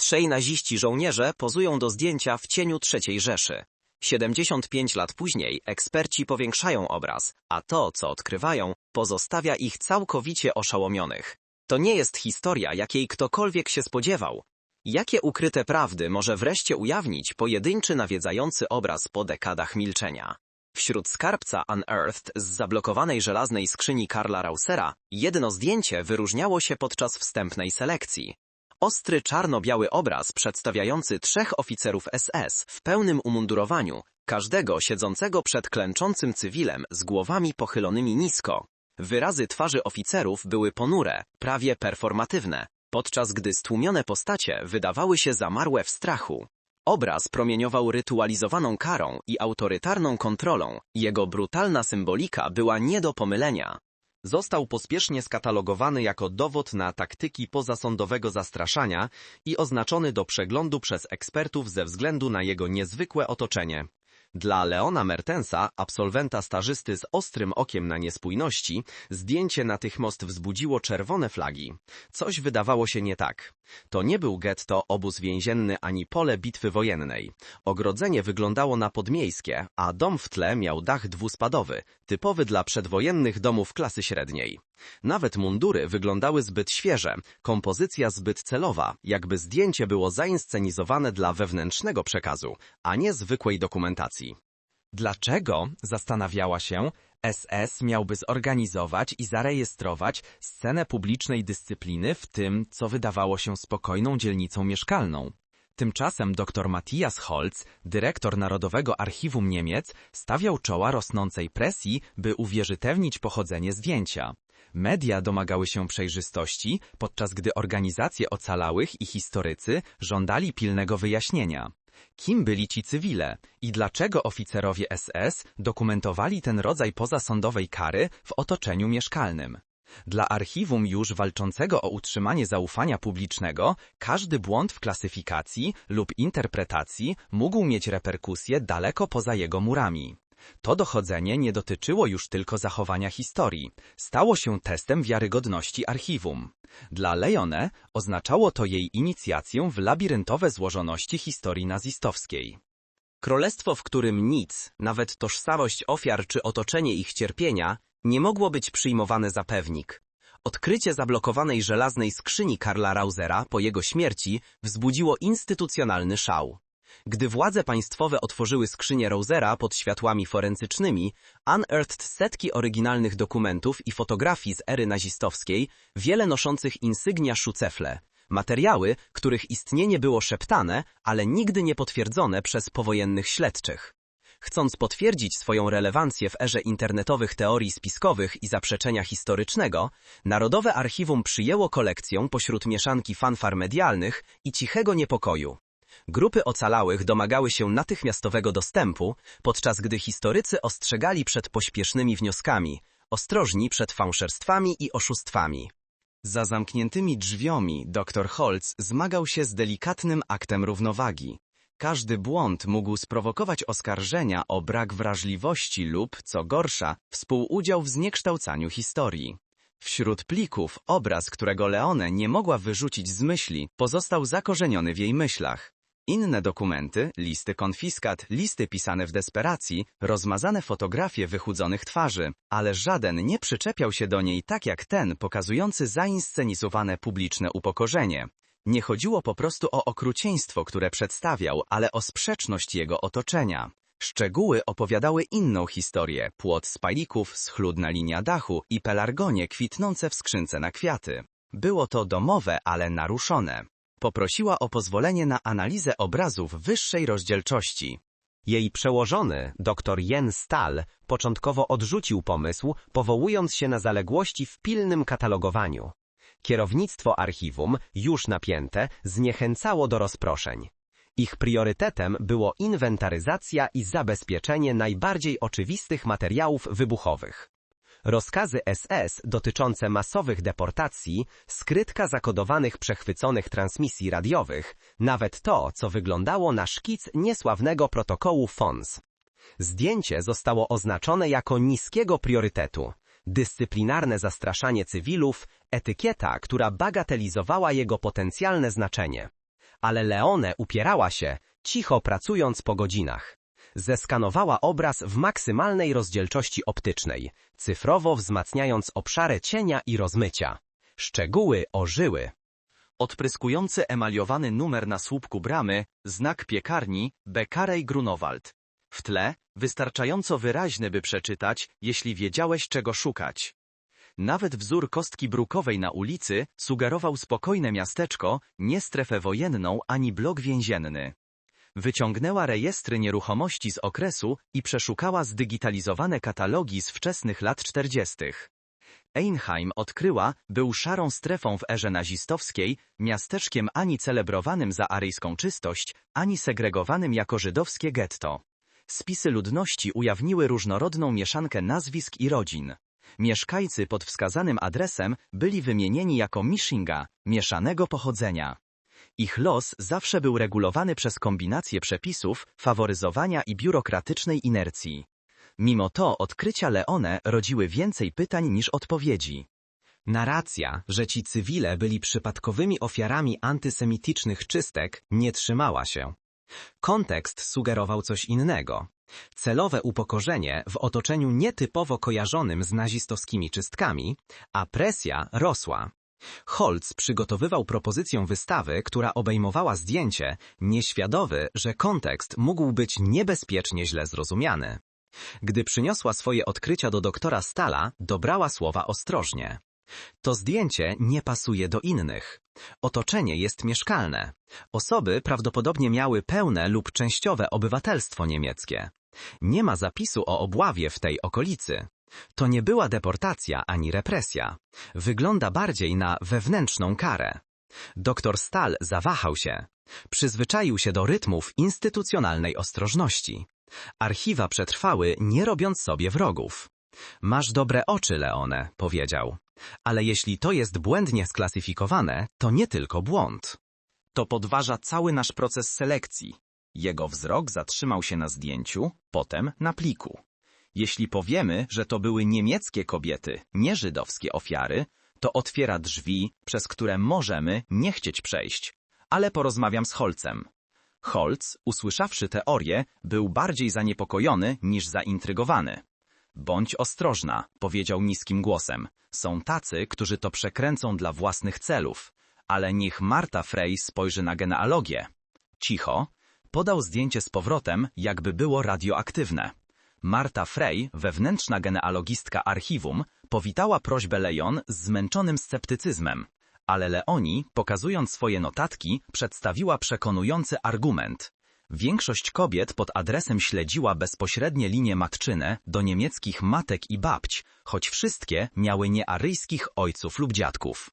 Trzej naziści żołnierze pozują do zdjęcia w cieniu III Rzeszy. 75 lat później eksperci powiększają obraz, a to, co odkrywają, pozostawia ich całkowicie oszałomionych. To nie jest historia, jakiej ktokolwiek się spodziewał. Jakie ukryte prawdy może wreszcie ujawnić pojedynczy nawiedzający obraz po dekadach milczenia? Wśród skarbca Unearthed z zablokowanej żelaznej skrzyni Karla Rausera jedno zdjęcie wyróżniało się podczas wstępnej selekcji. Ostry czarno-biały obraz przedstawiający trzech oficerów SS w pełnym umundurowaniu, każdego siedzącego przed klęczącym cywilem z głowami pochylonymi nisko. Wyrazy twarzy oficerów były ponure, prawie performatywne, podczas gdy stłumione postacie wydawały się zamarłe w strachu. Obraz promieniował rytualizowaną karą i autorytarną kontrolą, jego brutalna symbolika była nie do pomylenia. Został pospiesznie skatalogowany jako dowód na taktyki pozasądowego zastraszania i oznaczony do przeglądu przez ekspertów ze względu na jego niezwykłe otoczenie. Dla Leona Mertensa, absolwenta stażysty z ostrym okiem na niespójności, zdjęcie natychmiast wzbudziło czerwone flagi. Coś wydawało się nie tak. To nie był getto, obóz więzienny ani pole bitwy wojennej. Ogrodzenie wyglądało na podmiejskie, a dom w tle miał dach dwuspadowy, typowy dla przedwojennych domów klasy średniej. Nawet mundury wyglądały zbyt świeże, kompozycja zbyt celowa, jakby zdjęcie było zainscenizowane dla wewnętrznego przekazu, a nie zwykłej dokumentacji. Dlaczego, zastanawiała się, SS miałby zorganizować i zarejestrować scenę publicznej dyscypliny w tym, co wydawało się spokojną dzielnicą mieszkalną? Tymczasem dr Matthias Holz, dyrektor Narodowego Archiwum Niemiec, stawiał czoła rosnącej presji, by uwierzytelnić pochodzenie zdjęcia. Media domagały się przejrzystości, podczas gdy organizacje ocalałych i historycy żądali pilnego wyjaśnienia. Kim byli ci cywile i dlaczego oficerowie SS dokumentowali ten rodzaj pozasądowej kary w otoczeniu mieszkalnym? Dla archiwum już walczącego o utrzymanie zaufania publicznego, każdy błąd w klasyfikacji lub interpretacji mógł mieć reperkusje daleko poza jego murami. To dochodzenie nie dotyczyło już tylko zachowania historii, stało się testem wiarygodności archiwum. Dla Leone oznaczało to jej inicjację w labiryntowe złożoności historii nazistowskiej. Królestwo, w którym nic, nawet tożsamość ofiar czy otoczenie ich cierpienia, nie mogło być przyjmowane za pewnik. Odkrycie zablokowanej żelaznej skrzyni Karla Rausera po jego śmierci wzbudziło instytucjonalny szał. Gdy władze państwowe otworzyły skrzynię Rausera pod światłami forensycznymi, unearthed setki oryginalnych dokumentów i fotografii z ery nazistowskiej, wiele noszących insygnia Schutzefle, materiały, których istnienie było szeptane, ale nigdy nie potwierdzone przez powojennych śledczych. Chcąc potwierdzić swoją relewancję w erze internetowych teorii spiskowych i zaprzeczenia historycznego, Narodowe Archiwum przyjęło kolekcję pośród mieszanki fanfar medialnych i cichego niepokoju. Grupy ocalałych domagały się natychmiastowego dostępu, podczas gdy historycy ostrzegali przed pośpiesznymi wnioskami, ostrożni przed fałszerstwami i oszustwami. Za zamkniętymi drzwiami dr Holz zmagał się z delikatnym aktem równowagi. Każdy błąd mógł sprowokować oskarżenia o brak wrażliwości lub, co gorsza, współudział w zniekształcaniu historii. Wśród plików obraz, którego Leone nie mogła wyrzucić z myśli, pozostał zakorzeniony w jej myślach. Inne dokumenty, listy konfiskat, listy pisane w desperacji, rozmazane fotografie wychudzonych twarzy, ale żaden nie przyczepiał się do niej tak jak ten pokazujący zainscenizowane publiczne upokorzenie. Nie chodziło po prostu o okrucieństwo, które przedstawiał, ale o sprzeczność jego otoczenia. Szczegóły opowiadały inną historię, płot spajlików, schludna linia dachu i pelargonie kwitnące w skrzynce na kwiaty. Było to domowe, ale naruszone. Poprosiła o pozwolenie na analizę obrazów wyższej rozdzielczości. Jej przełożony, dr Jen Stahl, początkowo odrzucił pomysł, powołując się na zaległości w pilnym katalogowaniu. Kierownictwo archiwum, już napięte, zniechęcało do rozproszeń. Ich priorytetem było inwentaryzacja i zabezpieczenie najbardziej oczywistych materiałów wybuchowych. Rozkazy SS dotyczące masowych deportacji, skrytka zakodowanych przechwyconych transmisji radiowych, nawet to, co wyglądało na szkic niesławnego protokołu FONS. Zdjęcie zostało oznaczone jako niskiego priorytetu, dyscyplinarne zastraszanie cywilów, etykieta, która bagatelizowała jego potencjalne znaczenie. Ale Leone upierała się, cicho pracując po godzinach. Zeskanowała obraz w maksymalnej rozdzielczości optycznej, cyfrowo wzmacniając obszary cienia i rozmycia. Szczegóły ożyły. Odpryskujący emaliowany numer na słupku bramy, znak piekarni, Bekarej Grunowald. W tle, wystarczająco wyraźny, by przeczytać, jeśli wiedziałeś, czego szukać. Nawet wzór kostki brukowej na ulicy sugerował spokojne miasteczko, nie strefę wojenną ani blok więzienny. Wyciągnęła rejestry nieruchomości z okresu i przeszukała zdigitalizowane katalogi z wczesnych lat czterdziestych. Einheim odkryła, był szarą strefą w erze nazistowskiej, miasteczkiem ani celebrowanym za aryjską czystość, ani segregowanym jako żydowskie getto. Spisy ludności ujawniły różnorodną mieszankę nazwisk i rodzin. Mieszkańcy pod wskazanym adresem byli wymienieni jako Mishinga, mieszanego pochodzenia. Ich los zawsze był regulowany przez kombinację przepisów, faworyzowania i biurokratycznej inercji. Mimo to odkrycia Leone rodziły więcej pytań niż odpowiedzi. Narracja, że ci cywile byli przypadkowymi ofiarami antysemitycznych czystek, nie trzymała się. Kontekst sugerował coś innego. Celowe upokorzenie w otoczeniu nietypowo kojarzonym z nazistowskimi czystkami, a presja rosła. Holz przygotowywał propozycję wystawy, która obejmowała zdjęcie, nieświadomy, że kontekst mógł być niebezpiecznie źle zrozumiany. Gdy przyniosła swoje odkrycia do doktora Stala, dobrała słowa ostrożnie. To zdjęcie nie pasuje do innych. Otoczenie jest mieszkalne. Osoby prawdopodobnie miały pełne lub częściowe obywatelstwo niemieckie. Nie ma zapisu o obławie w tej okolicy. To nie była deportacja ani represja. Wygląda bardziej na wewnętrzną karę. Doktor Stal zawahał się. Przyzwyczaił się do rytmów instytucjonalnej ostrożności. Archiwa przetrwały, nie robiąc sobie wrogów. Masz dobre oczy, Leone, powiedział. Ale jeśli to jest błędnie sklasyfikowane, to nie tylko błąd. To podważa cały nasz proces selekcji. Jego wzrok zatrzymał się na zdjęciu, potem na pliku. Jeśli powiemy, że to były niemieckie kobiety, nie żydowskie ofiary, to otwiera drzwi, przez które możemy nie chcieć przejść. Ale porozmawiam z Holcem. Holz, usłyszawszy teorię, był bardziej zaniepokojony niż zaintrygowany. Bądź ostrożna, powiedział niskim głosem. Są tacy, którzy to przekręcą dla własnych celów. Ale niech Marta Frey spojrzy na genealogię. Cicho, podał zdjęcie z powrotem, jakby było radioaktywne. Marta Frey, wewnętrzna genealogistka archiwum, powitała prośbę Leon z zmęczonym sceptycyzmem. Ale Leoni, pokazując swoje notatki, przedstawiła przekonujący argument. Większość kobiet pod adresem śledziła bezpośrednie linie matczyne do niemieckich matek i babć, choć wszystkie miały niearyjskich ojców lub dziadków.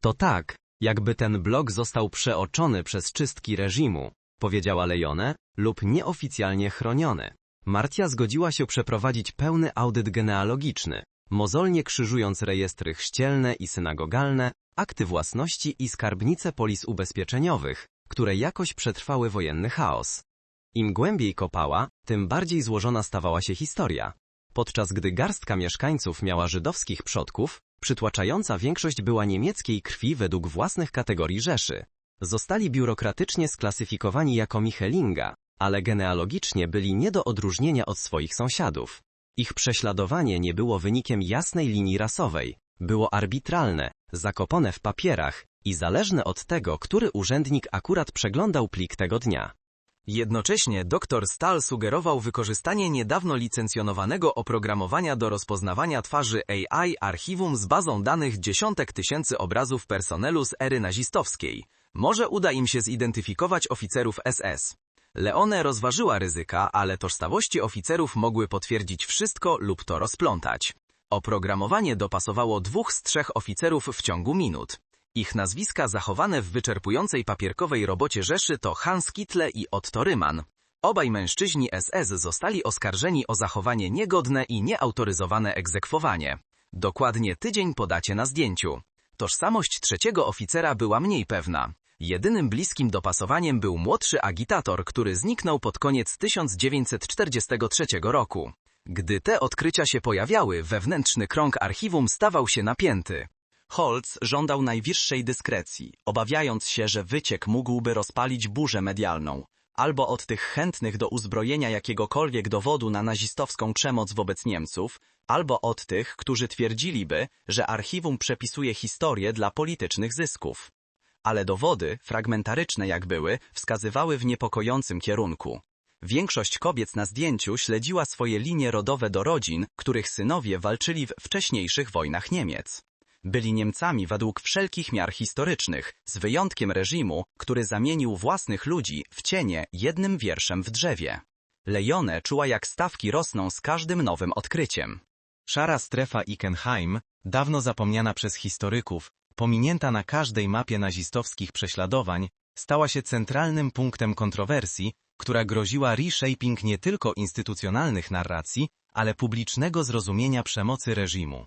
To tak, jakby ten blok został przeoczony przez czystki reżimu, powiedziała Lejone, lub nieoficjalnie chroniony. Martia zgodziła się przeprowadzić pełny audyt genealogiczny, mozolnie krzyżując rejestry chrzcielne i synagogalne, akty własności i skarbnice polis ubezpieczeniowych, które jakoś przetrwały wojenny chaos. Im głębiej kopała, tym bardziej złożona stawała się historia. Podczas gdy garstka mieszkańców miała żydowskich przodków, przytłaczająca większość była niemieckiej krwi według własnych kategorii Rzeszy. Zostali biurokratycznie sklasyfikowani jako Michelinga, ale genealogicznie byli nie do odróżnienia od swoich sąsiadów. Ich prześladowanie nie było wynikiem jasnej linii rasowej, było arbitralne, zakopane w papierach i zależne od tego, który urzędnik akurat przeglądał plik tego dnia. Jednocześnie dr Stahl sugerował wykorzystanie niedawno licencjonowanego oprogramowania do rozpoznawania twarzy AI archiwum z bazą danych dziesiątek tysięcy obrazów personelu z ery nazistowskiej. Może uda im się zidentyfikować oficerów SS. Leone rozważyła ryzyka, ale tożsamości oficerów mogły potwierdzić wszystko lub to rozplątać. Oprogramowanie dopasowało dwóch z trzech oficerów w ciągu minut. Ich nazwiska zachowane w wyczerpującej papierkowej robocie Rzeszy to Hans Kittle i Otto Ryman. Obaj mężczyźni SS zostali oskarżeni o zachowanie niegodne i nieautoryzowane egzekwowanie. Dokładnie tydzień po dacie na zdjęciu. Tożsamość trzeciego oficera była mniej pewna. Jedynym bliskim dopasowaniem był młodszy agitator, który zniknął pod koniec 1943 roku. Gdy te odkrycia się pojawiały, wewnętrzny krąg archiwum stawał się napięty. Holz żądał najwyższej dyskrecji, obawiając się, że wyciek mógłby rozpalić burzę medialną, albo od tych chętnych do uzbrojenia jakiegokolwiek dowodu na nazistowską przemoc wobec Niemców, albo od tych, którzy twierdziliby, że archiwum przepisuje historię dla politycznych zysków. Ale dowody, fragmentaryczne jak były, wskazywały w niepokojącym kierunku. Większość kobiet na zdjęciu śledziła swoje linie rodowe do rodzin, których synowie walczyli w wcześniejszych wojnach Niemiec. Byli Niemcami według wszelkich miar historycznych, z wyjątkiem reżimu, który zamienił własnych ludzi w cienie jednym wierszem w drzewie. Leone czuła jak stawki rosną z każdym nowym odkryciem. Szara strefa Ickenheim, dawno zapomniana przez historyków, pominięta na każdej mapie nazistowskich prześladowań, stała się centralnym punktem kontrowersji, która groziła reshaping nie tylko instytucjonalnych narracji, ale publicznego zrozumienia przemocy reżimu.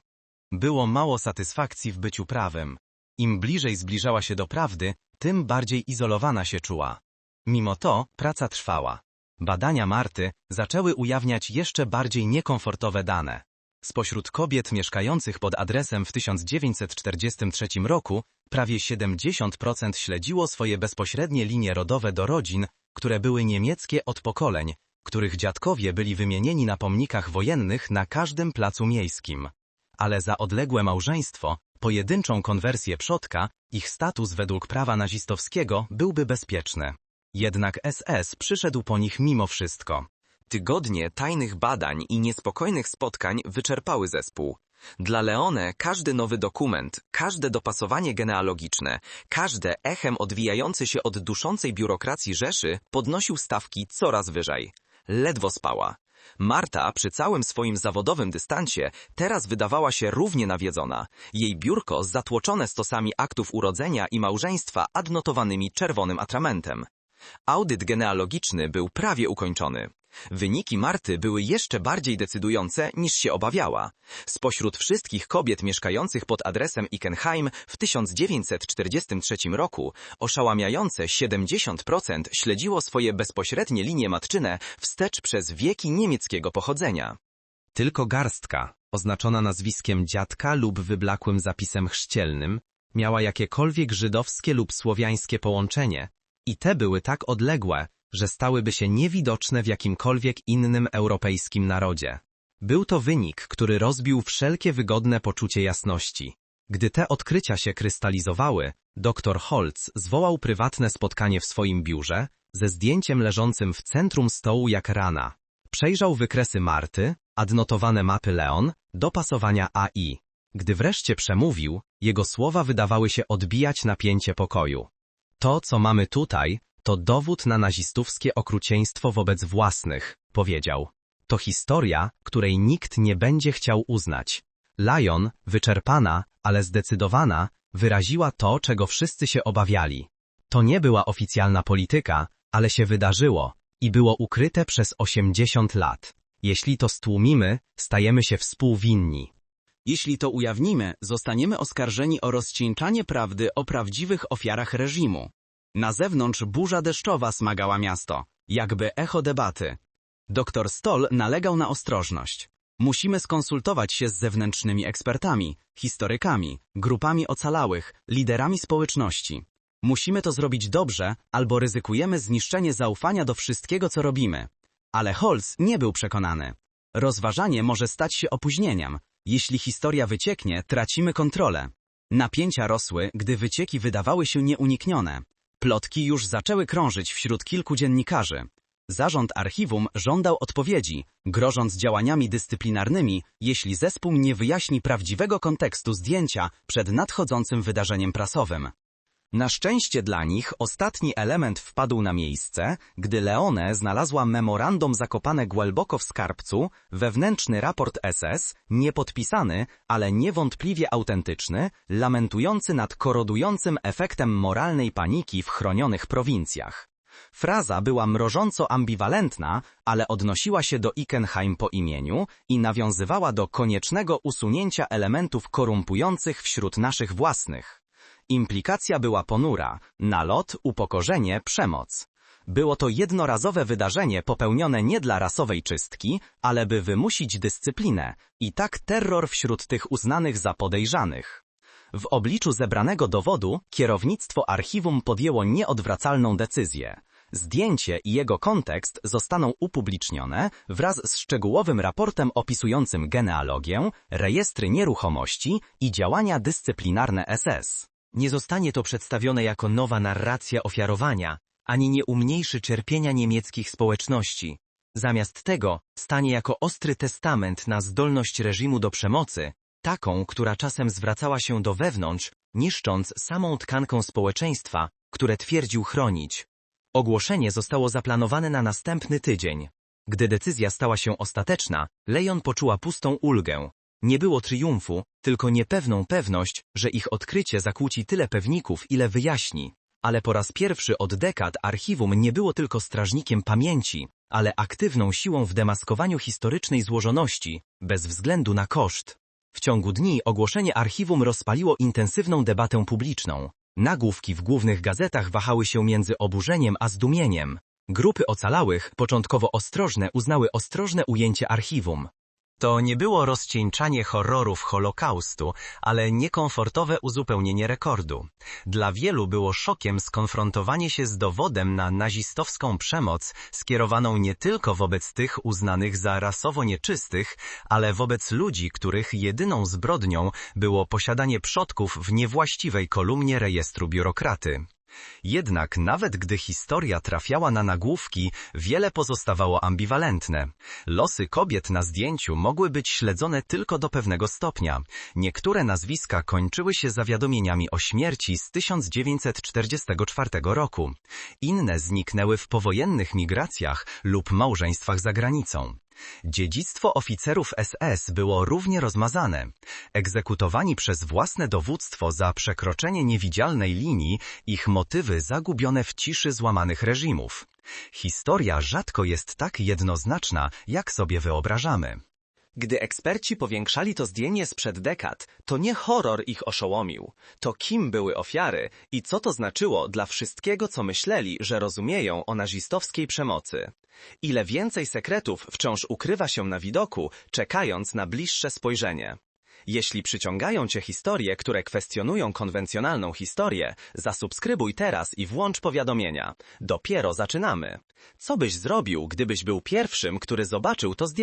Było mało satysfakcji w byciu prawem. Im bliżej zbliżała się do prawdy, tym bardziej izolowana się czuła. Mimo to praca trwała. Badania Marty zaczęły ujawniać jeszcze bardziej niekomfortowe dane. Spośród kobiet mieszkających pod adresem w 1943 roku, prawie 70% śledziło swoje bezpośrednie linie rodowe do rodzin, które były niemieckie od pokoleń, których dziadkowie byli wymienieni na pomnikach wojennych na każdym placu miejskim. Ale za odległe małżeństwo, pojedynczą konwersję przodka, ich status według prawa nazistowskiego byłby bezpieczny. Jednak SS przyszedł po nich mimo wszystko. Tygodnie tajnych badań i niespokojnych spotkań wyczerpały zespół. Dla Leone każdy nowy dokument, każde dopasowanie genealogiczne, każde echem odwijające się od duszącej biurokracji Rzeszy podnosił stawki coraz wyżej. Ledwo spała. Marta, przy całym swoim zawodowym dystansie, teraz wydawała się równie nawiedzona. Jej biurko zatłoczone stosami aktów urodzenia i małżeństwa adnotowanymi czerwonym atramentem. Audyt genealogiczny był prawie ukończony. Wyniki Marty były jeszcze bardziej decydujące niż się obawiała. Spośród wszystkich kobiet mieszkających pod adresem Ickenheim w 1943 roku oszałamiające 70% śledziło swoje bezpośrednie linie matczyne wstecz przez wieki niemieckiego pochodzenia. Tylko garstka, oznaczona nazwiskiem dziadka lub wyblakłym zapisem chrzcielnym, miała jakiekolwiek żydowskie lub słowiańskie połączenie i te były tak odległe, że stałyby się niewidoczne w jakimkolwiek innym europejskim narodzie. Był to wynik, który rozbił wszelkie wygodne poczucie jasności. Gdy te odkrycia się krystalizowały, dr Holz zwołał prywatne spotkanie w swoim biurze, ze zdjęciem leżącym w centrum stołu jak rana. Przejrzał wykresy Marty, adnotowane mapy Leon, dopasowania AI. Gdy wreszcie przemówił, jego słowa wydawały się odbijać napięcie pokoju. To, co mamy tutaj, to dowód na nazistowskie okrucieństwo wobec własnych, powiedział. To historia, której nikt nie będzie chciał uznać. Lion, wyczerpana, ale zdecydowana, wyraziła to, czego wszyscy się obawiali. To nie była oficjalna polityka, ale się wydarzyło i było ukryte przez 80 lat. Jeśli to stłumimy, stajemy się współwinni. Jeśli to ujawnimy, zostaniemy oskarżeni o rozcieńczanie prawdy o prawdziwych ofiarach reżimu. Na zewnątrz burza deszczowa smagała miasto, jakby echo debaty. Doktor Stoll nalegał na ostrożność. Musimy skonsultować się z zewnętrznymi ekspertami, historykami, grupami ocalałych, liderami społeczności. Musimy to zrobić dobrze, albo ryzykujemy zniszczenie zaufania do wszystkiego, co robimy. Ale Holz nie był przekonany. Rozważanie może stać się opóźnieniem. Jeśli historia wycieknie, tracimy kontrolę. Napięcia rosły, gdy wycieki wydawały się nieuniknione. Plotki już zaczęły krążyć wśród kilku dziennikarzy. Zarząd archiwum żądał odpowiedzi, grożąc działaniami dyscyplinarnymi, jeśli zespół nie wyjaśni prawdziwego kontekstu zdjęcia przed nadchodzącym wydarzeniem prasowym. Na szczęście dla nich ostatni element wpadł na miejsce, gdy Leone znalazła memorandum zakopane głęboko w skarbcu, wewnętrzny raport SS, niepodpisany, ale niewątpliwie autentyczny, lamentujący nad korodującym efektem moralnej paniki w chronionych prowincjach. Fraza była mrożąco ambiwalentna, ale odnosiła się do Ickenheim po imieniu i nawiązywała do koniecznego usunięcia elementów korumpujących wśród naszych własnych. Implikacja była ponura, nalot, upokorzenie, przemoc. Było to jednorazowe wydarzenie popełnione nie dla rasowej czystki, ale by wymusić dyscyplinę i tak terror wśród tych uznanych za podejrzanych. W obliczu zebranego dowodu kierownictwo archiwum podjęło nieodwracalną decyzję. Zdjęcie i jego kontekst zostaną upublicznione wraz z szczegółowym raportem opisującym genealogię, rejestry nieruchomości i działania dyscyplinarne SS. Nie zostanie to przedstawione jako nowa narracja ofiarowania, ani nie umniejszy cierpienia niemieckich społeczności. Zamiast tego stanie jako ostry testament na zdolność reżimu do przemocy, taką, która czasem zwracała się do wewnątrz, niszcząc samą tkankę społeczeństwa, które twierdził chronić. Ogłoszenie zostało zaplanowane na następny tydzień. Gdy decyzja stała się ostateczna, Leon poczuła pustą ulgę. Nie było triumfu, tylko niepewną pewność, że ich odkrycie zakłóci tyle pewników, ile wyjaśni. Ale po raz pierwszy od dekad archiwum nie było tylko strażnikiem pamięci, ale aktywną siłą w demaskowaniu historycznej złożoności, bez względu na koszt. W ciągu dni ogłoszenie archiwum rozpaliło intensywną debatę publiczną. Nagłówki w głównych gazetach wahały się między oburzeniem a zdumieniem. Grupy ocalałych, początkowo ostrożne, uznały ostrożne ujęcie archiwum. To nie było rozcieńczanie horrorów Holokaustu, ale niekomfortowe uzupełnienie rekordu. Dla wielu było szokiem skonfrontowanie się z dowodem na nazistowską przemoc skierowaną nie tylko wobec tych uznanych za rasowo nieczystych, ale wobec ludzi, których jedyną zbrodnią było posiadanie przodków w niewłaściwej kolumnie rejestru biurokraty. Jednak nawet gdy historia trafiała na nagłówki, wiele pozostawało ambiwalentne. Losy kobiet na zdjęciu mogły być śledzone tylko do pewnego stopnia. Niektóre nazwiska kończyły się zawiadomieniami o śmierci z 1944 roku. Inne zniknęły w powojennych migracjach lub małżeństwach za granicą. Dziedzictwo oficerów SS było równie rozmazane. Egzekutowani przez własne dowództwo za przekroczenie niewidzialnej linii, ich motywy zagubione w ciszy złamanych reżimów. Historia rzadko jest tak jednoznaczna, jak sobie wyobrażamy. Gdy eksperci powiększali to zdjęcie sprzed dekad, to nie horror ich oszołomił. To kim były ofiary i co to znaczyło dla wszystkiego, co myśleli, że rozumieją o nazistowskiej przemocy. Ile więcej sekretów wciąż ukrywa się na widoku, czekając na bliższe spojrzenie. Jeśli przyciągają Cię historie, które kwestionują konwencjonalną historię, zasubskrybuj teraz i włącz powiadomienia. Dopiero zaczynamy. Co byś zrobił, gdybyś był pierwszym, który zobaczył to zdjęcie?